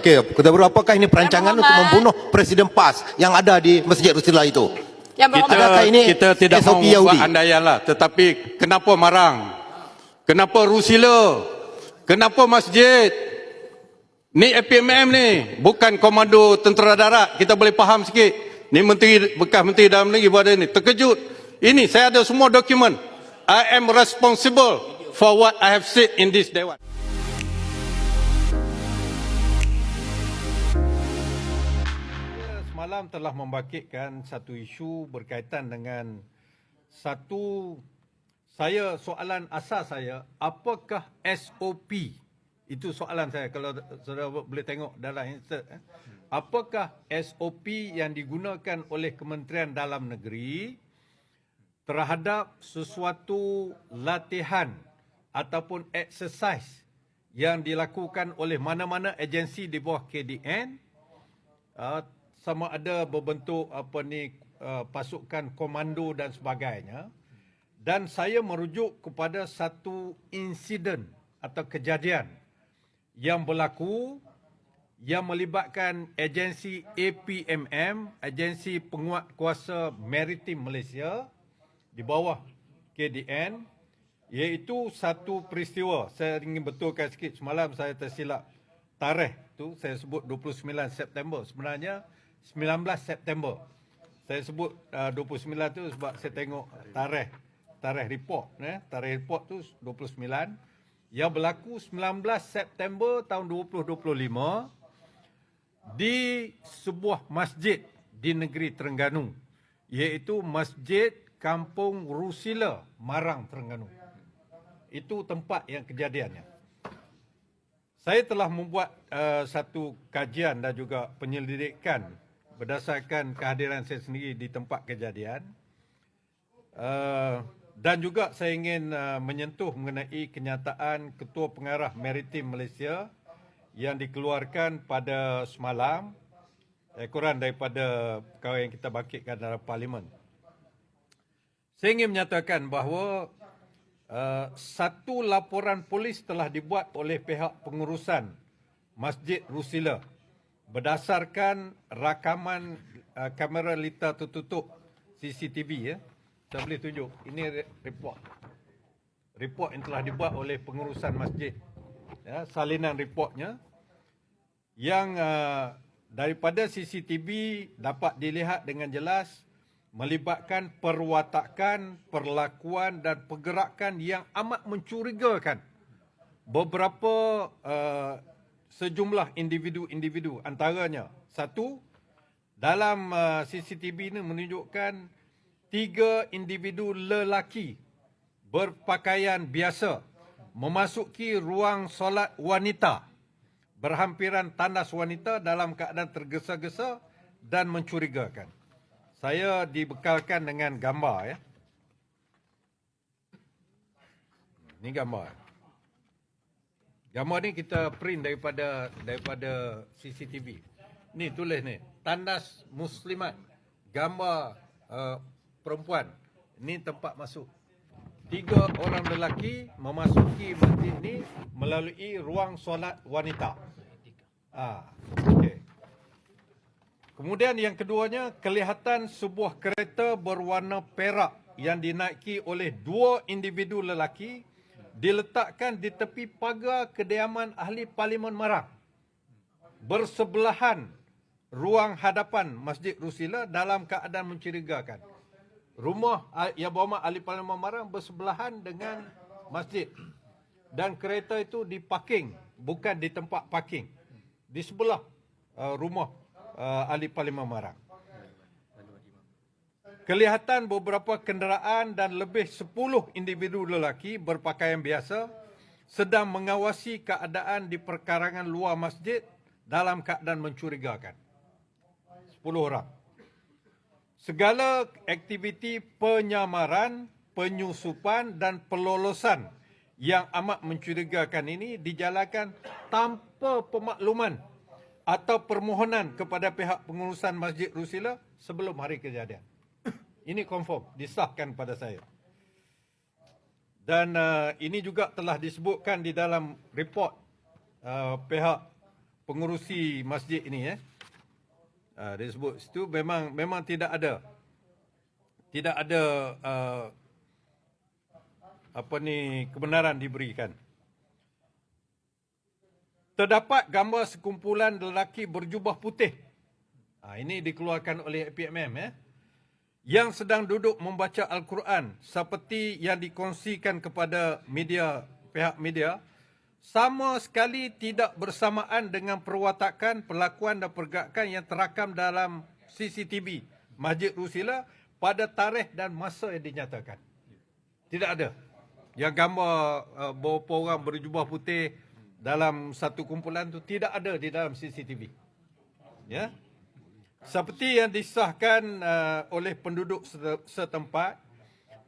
Okey, kita beri apakah ini perancangan Yang untuk membunuh Presiden PAS yang ada di Masjid Rusila itu? Yang kita. Adakah ini kita tidak SOP mahu Yahudi? buat andaian lah. Tetapi kenapa marang? Kenapa Rusila? Kenapa masjid? Ni APMM ni. Bukan komando tentera darat. Kita boleh faham sikit. Ni menteri, bekas menteri dalam negeri buat ni. Terkejut. Ini saya ada semua dokumen. I am responsible for what I have said in this Dewan. Semalam telah membangkitkan satu isu berkaitan dengan satu saya soalan asas saya apakah SOP itu soalan saya kalau saudara boleh tengok dalam insert eh. apakah SOP yang digunakan oleh Kementerian Dalam Negeri terhadap sesuatu latihan ataupun exercise yang dilakukan oleh mana-mana agensi di bawah KDN uh, sama ada berbentuk apa ni uh, pasukan komando dan sebagainya. Dan saya merujuk kepada satu insiden atau kejadian yang berlaku yang melibatkan agensi APMM, agensi penguat kuasa maritim Malaysia di bawah KDN iaitu satu peristiwa. Saya ingin betulkan sikit semalam saya tersilap tarikh tu saya sebut 29 September. Sebenarnya 19 September saya sebut uh, 29 tu sebab saya tengok tarikh tarikh report eh tarikh report tu 29 yang berlaku 19 September tahun 2025 di sebuah masjid di negeri Terengganu iaitu Masjid Kampung Rusila Marang Terengganu. Itu tempat yang kejadiannya. Saya telah membuat uh, satu kajian dan juga penyelidikan berdasarkan kehadiran saya sendiri di tempat kejadian. Uh, dan juga saya ingin uh, menyentuh mengenai kenyataan Ketua Pengarah Maritim Malaysia yang dikeluarkan pada semalam ekoran daripada perkara yang kita bangkitkan dalam parlimen. Saya ingin menyatakan bahawa uh, satu laporan polis telah dibuat oleh pihak pengurusan Masjid Rusila berdasarkan rakaman uh, kamera lita tertutup CCTV ya. Saya boleh tunjuk. Ini re- report. Report yang telah dibuat oleh pengurusan masjid. Ya, salinan reportnya yang uh, daripada CCTV dapat dilihat dengan jelas melibatkan perwatakan, perlakuan dan pergerakan yang amat mencurigakan beberapa uh, sejumlah individu-individu antaranya satu dalam uh, CCTV ini menunjukkan tiga individu lelaki berpakaian biasa memasuki ruang solat wanita berhampiran tandas wanita dalam keadaan tergesa-gesa dan mencurigakan. Saya dibekalkan dengan gambar ya. Ini gambar. Gambar ni kita print daripada daripada CCTV. Ni tulis ni, tandas muslimat, gambar uh, perempuan. Ini tempat masuk. Tiga orang lelaki memasuki masjid ni melalui ruang solat wanita. Ah, okey. Kemudian yang keduanya, kelihatan sebuah kereta berwarna perak yang dinaiki oleh dua individu lelaki diletakkan di tepi pagar kediaman ahli Parlimen Marang. Bersebelahan ruang hadapan Masjid Rusila dalam keadaan mencurigakan. Rumah ah, yang berhormat ahli Parlimen Marang bersebelahan dengan masjid. Dan kereta itu diparking, bukan di tempat parking. Di sebelah uh, rumah uh, ahli Parlimen Marang. Kelihatan beberapa kenderaan dan lebih 10 individu lelaki berpakaian biasa sedang mengawasi keadaan di perkarangan luar masjid dalam keadaan mencurigakan. 10 orang. Segala aktiviti penyamaran, penyusupan dan pelolosan yang amat mencurigakan ini dijalankan tanpa pemakluman atau permohonan kepada pihak pengurusan Masjid Rusila sebelum hari kejadian. Ini confirm, disahkan pada saya. Dan uh, ini juga telah disebutkan di dalam report uh, pihak pengurusi masjid ini eh. Uh, dia sebut situ memang memang tidak ada tidak ada uh, apa ni kebenaran diberikan. Terdapat gambar sekumpulan lelaki berjubah putih. Ha, ini dikeluarkan oleh APMM ya. Yang sedang duduk membaca Al-Quran seperti yang dikongsikan kepada media pihak media sama sekali tidak bersamaan dengan perwatakan, perlakuan dan pergerakan yang terakam dalam CCTV Masjid Rusila pada tarikh dan masa yang dinyatakan. Tidak ada. Yang gambar uh, beberapa orang berjubah putih dalam satu kumpulan tu tidak ada di dalam CCTV. Ya. Seperti yang disahkan uh, oleh penduduk setempat,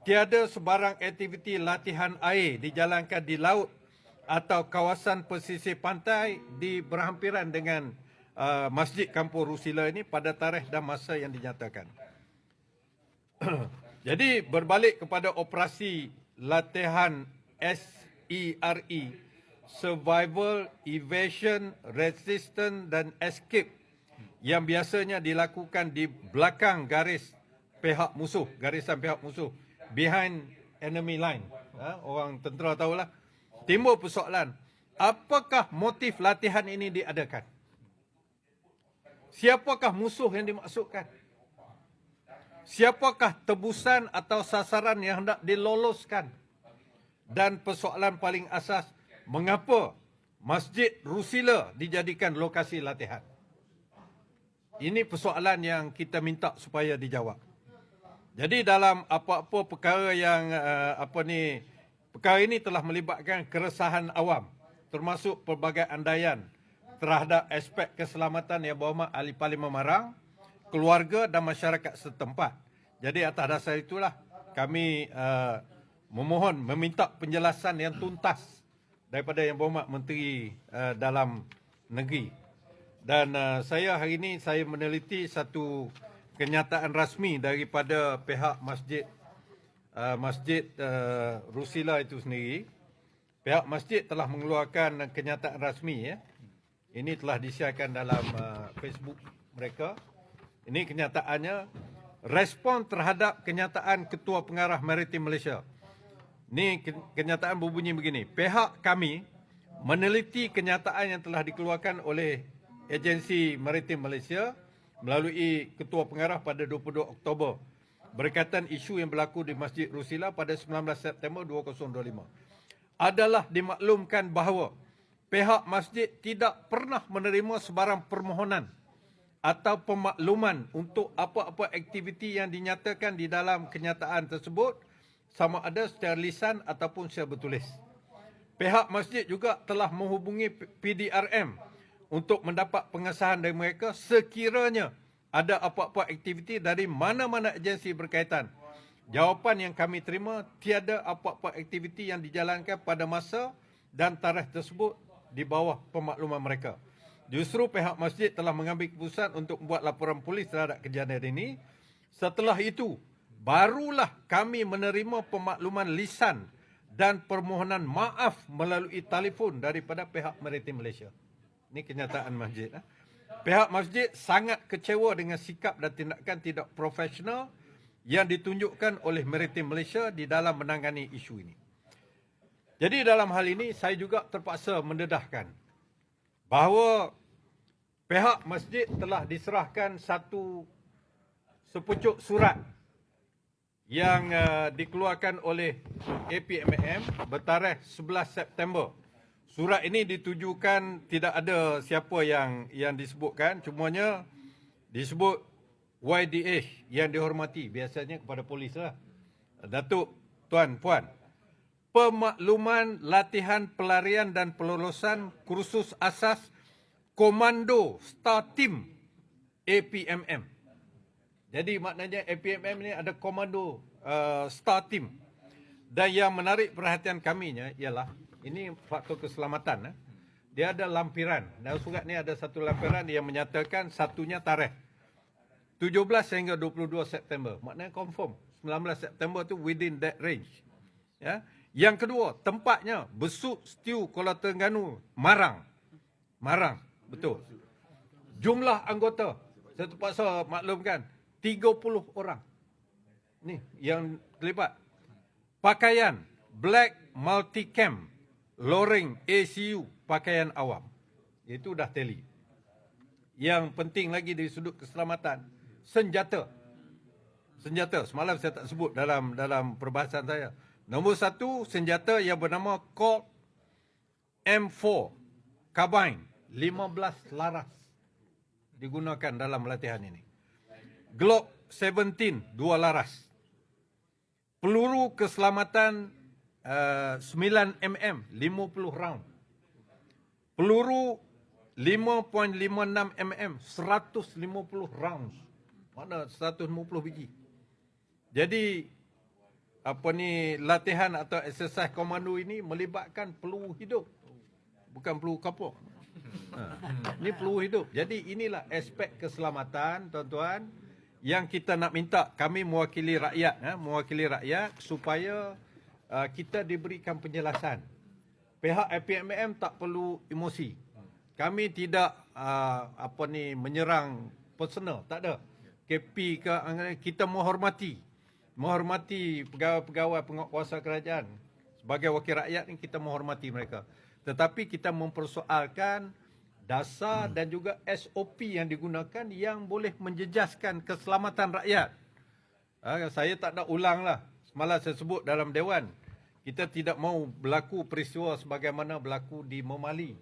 tiada sebarang aktiviti latihan air dijalankan di laut atau kawasan pesisir pantai di berhampiran dengan uh, Masjid Kampung Rusila ini pada tarikh dan masa yang dinyatakan. Jadi berbalik kepada operasi latihan SERE, Survival, Evasion, Resistance dan Escape yang biasanya dilakukan di belakang garis pihak musuh, garisan pihak musuh, behind enemy line. Ha, orang tentera tahulah. Timbul persoalan, apakah motif latihan ini diadakan? Siapakah musuh yang dimaksudkan? Siapakah tebusan atau sasaran yang hendak diloloskan? Dan persoalan paling asas, mengapa Masjid Rusila dijadikan lokasi latihan? Ini persoalan yang kita minta supaya dijawab. Jadi dalam apa-apa perkara yang uh, apa ni perkara ini telah melibatkan keresahan awam termasuk pelbagai andaian terhadap aspek keselamatan yang berhormat ahli parlimen Marang, keluarga dan masyarakat setempat. Jadi atas dasar itulah kami uh, memohon meminta penjelasan yang tuntas daripada yang berhormat menteri uh, dalam negeri. Dan uh, saya hari ini saya meneliti satu kenyataan rasmi daripada pihak masjid uh, masjid uh, Rusila itu sendiri. Pihak masjid telah mengeluarkan kenyataan rasmi ya. Ini telah disiarkan dalam uh, Facebook mereka. Ini kenyataannya respon terhadap kenyataan Ketua Pengarah Maritim Malaysia. Ini kenyataan berbunyi begini. Pihak kami meneliti kenyataan yang telah dikeluarkan oleh Agensi Maritim Malaysia melalui Ketua Pengarah pada 22 Oktober berkaitan isu yang berlaku di Masjid Rusila pada 19 September 2025 adalah dimaklumkan bahawa pihak masjid tidak pernah menerima sebarang permohonan atau pemakluman untuk apa-apa aktiviti yang dinyatakan di dalam kenyataan tersebut sama ada secara lisan ataupun secara bertulis. Pihak masjid juga telah menghubungi PDRM untuk mendapat pengesahan dari mereka sekiranya ada apa-apa aktiviti dari mana-mana agensi berkaitan. Jawapan yang kami terima, tiada apa-apa aktiviti yang dijalankan pada masa dan tarikh tersebut di bawah pemakluman mereka. Justru pihak masjid telah mengambil keputusan untuk membuat laporan polis terhadap kejadian ini. Setelah itu, barulah kami menerima pemakluman lisan dan permohonan maaf melalui telefon daripada pihak Maritim Malaysia. Ini kenyataan masjid. Eh. Pihak masjid sangat kecewa dengan sikap dan tindakan tidak profesional yang ditunjukkan oleh Maritim Malaysia di dalam menangani isu ini. Jadi dalam hal ini saya juga terpaksa mendedahkan bahawa pihak masjid telah diserahkan satu sepucuk surat yang uh, dikeluarkan oleh APMM bertarikh 11 September Surat ini ditujukan tidak ada siapa yang yang disebutkan, cumanya disebut YDH yang dihormati biasanya kepada polis lah. Datuk, tuan, puan. Pemakluman latihan pelarian dan pelolosan kursus asas Komando Star Team APMM. Jadi maknanya APMM ni ada komando uh, Star Team. Dan yang menarik perhatian kami ialah ini faktor keselamatan. Eh. Dia ada lampiran. Dalam surat ni ada satu lampiran yang menyatakan satunya tarikh. 17 hingga 22 September. Maknanya confirm. 19 September tu within that range. Ya. Yang kedua, tempatnya Besuk Stew Kuala Terengganu, Marang. Marang. Betul. Jumlah anggota, saya terpaksa maklumkan, 30 orang. Ni yang terlibat. Pakaian, black multicam, loreng ACU, pakaian awam. Itu dah tally. Yang penting lagi dari sudut keselamatan, senjata. Senjata, semalam saya tak sebut dalam dalam perbahasan saya. Nombor satu, senjata yang bernama Colt M4 Carbine 15 laras digunakan dalam latihan ini. Glock 17 dua laras. Peluru keselamatan uh, 9 mm 50 round. Peluru 5.56 mm 150 rounds. Mana 150 biji. Jadi apa ni latihan atau exercise komando ini melibatkan peluru hidup. Bukan peluru kapur. Ha. Ini peluru hidup. Jadi inilah aspek keselamatan tuan-tuan yang kita nak minta kami mewakili rakyat ha, mewakili rakyat supaya uh, kita diberikan penjelasan. Pihak APMM tak perlu emosi. Kami tidak uh, apa ni menyerang personal, tak ada. KP ke kita menghormati menghormati pegawai-pegawai penguatkuasa kerajaan sebagai wakil rakyat ni kita menghormati mereka. Tetapi kita mempersoalkan dasar dan juga SOP yang digunakan yang boleh menjejaskan keselamatan rakyat. Ha, saya tak nak ulang lah. Semalam saya sebut dalam Dewan. Kita tidak mahu berlaku peristiwa sebagaimana berlaku di Memali.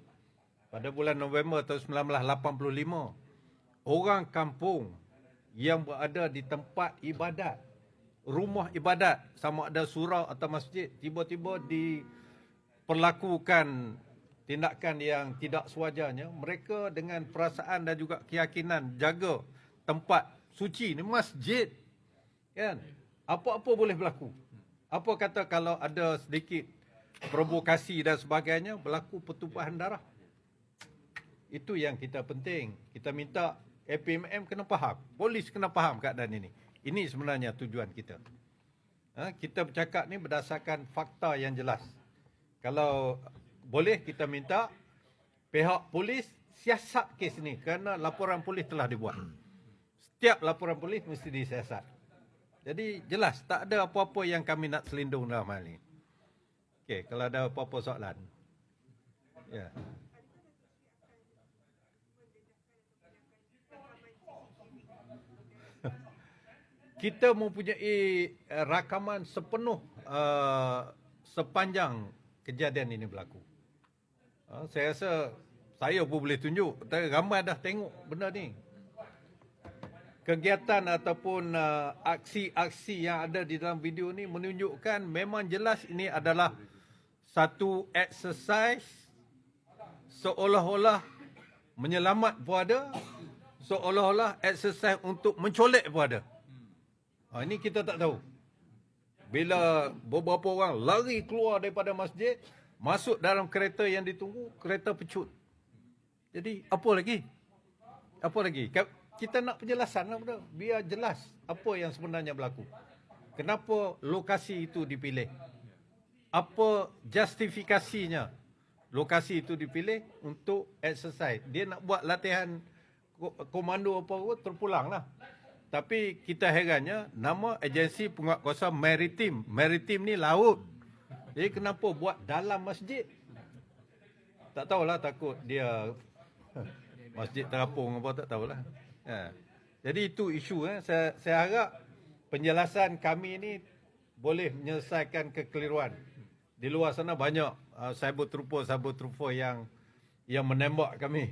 Pada bulan November tahun 1985. Orang kampung yang berada di tempat ibadat. Rumah ibadat sama ada surau atau masjid. Tiba-tiba diperlakukan tindakan yang tidak sewajarnya. Mereka dengan perasaan dan juga keyakinan jaga tempat suci ni masjid. Kan? Apa-apa boleh berlaku. Apa kata kalau ada sedikit provokasi dan sebagainya berlaku pertumpahan darah. Itu yang kita penting. Kita minta APMM kena faham. Polis kena faham keadaan ini. Ini sebenarnya tujuan kita. Ha, kita bercakap ni berdasarkan fakta yang jelas. Kalau boleh kita minta pihak polis siasat kes ni kerana laporan polis telah dibuat. Setiap laporan polis mesti disiasat. Jadi jelas tak ada apa-apa yang kami nak selindung dalam hal ini. Okey, kalau ada apa-apa soalan. Ya. Kita mempunyai uh, rakaman sepenuh uh, sepanjang kejadian ini berlaku. Uh, saya rasa saya pun boleh tunjuk. Ramai dah tengok benda ni. Kegiatan ataupun uh, aksi-aksi yang ada di dalam video ni menunjukkan memang jelas ini adalah satu exercise seolah-olah menyelamat pun ada, seolah-olah exercise untuk mencolek pun ada. Ha, ini kita tak tahu. Bila beberapa orang lari keluar daripada masjid, masuk dalam kereta yang ditunggu, kereta pecut. Jadi, apa lagi? Apa lagi? Kita nak penjelasan lah, bro. biar jelas apa yang sebenarnya berlaku. Kenapa lokasi itu dipilih? Apa justifikasinya? Lokasi itu dipilih untuk exercise. Dia nak buat latihan komando apa-apa, terpulang lah. Tapi kita herannya nama agensi penguatkuasa maritim. Maritim ni laut. Jadi kenapa buat dalam masjid? Tak tahulah takut dia masjid terapung apa tak tahulah. Ha. Jadi itu isu eh. Saya, saya harap penjelasan kami ini boleh menyelesaikan kekeliruan. Di luar sana banyak uh, cyber trooper cyber trooper yang yang menembak kami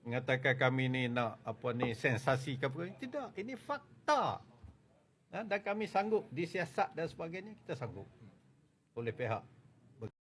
mengatakan kami ni nak apa ni sensasi ke apa tidak ini fakta ha, dan kami sanggup disiasat dan sebagainya kita sanggup oleh pihak